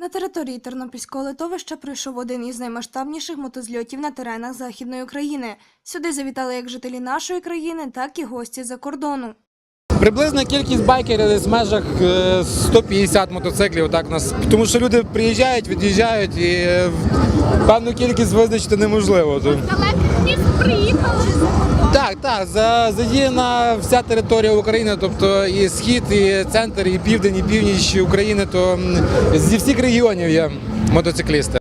На території Тернопільського литовища пройшов один із наймасштабніших мотозльотів на теренах Західної України. Сюди завітали як жителі нашої країни, так і гості за кордону. Приблизна кількість байкерів десь в межах е, 150 мотоциклів. Так у нас тому, що люди приїжджають, від'їжджають, і е, певну кількість визначити неможливо. Далеких міст приїхали. Так, задіяна вся територія України, тобто і схід, і центр, і південь, і північ України. То зі всіх регіонів є мотоциклісти.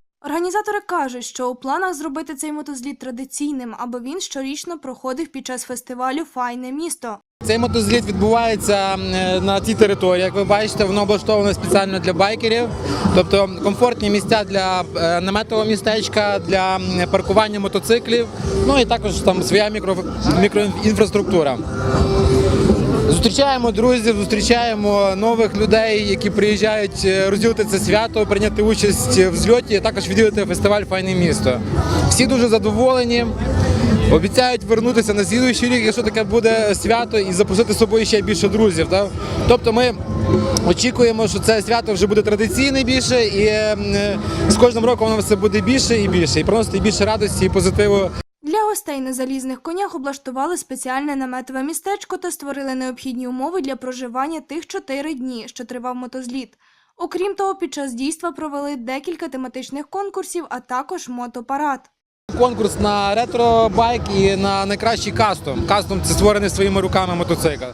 Організатори кажуть, що у планах зробити цей мотозліт традиційним, аби він щорічно проходив під час фестивалю Файне місто. Цей мотозліт відбувається е, на цій території. Як ви бачите, воно облаштоване спеціально для байкерів, тобто комфортні місця для е, наметового містечка, для паркування мотоциклів. Ну і також там своя мікро. Зустрічаємо друзів, зустрічаємо нових людей, які приїжджають е, розділити це свято, прийняти участь в зльоті, а також відвідати фестиваль Файне місто. Всі дуже задоволені. Обіцяють вернутися на слідуючий рік, якщо таке буде свято, і запросити з собою ще більше друзів. Так? Тобто ми очікуємо, що це свято вже буде традиційне більше, і з кожним роком воно все буде більше і більше, і приносити більше радості і позитиву гостей на залізних конях облаштували спеціальне наметове містечко та створили необхідні умови для проживання тих чотири дні, що тривав мотозліт. Окрім того, під час дійства провели декілька тематичних конкурсів, а також мотопарад. Конкурс на ретро-байк і на найкращий кастом. Кастом це створений своїми руками мотоцикл.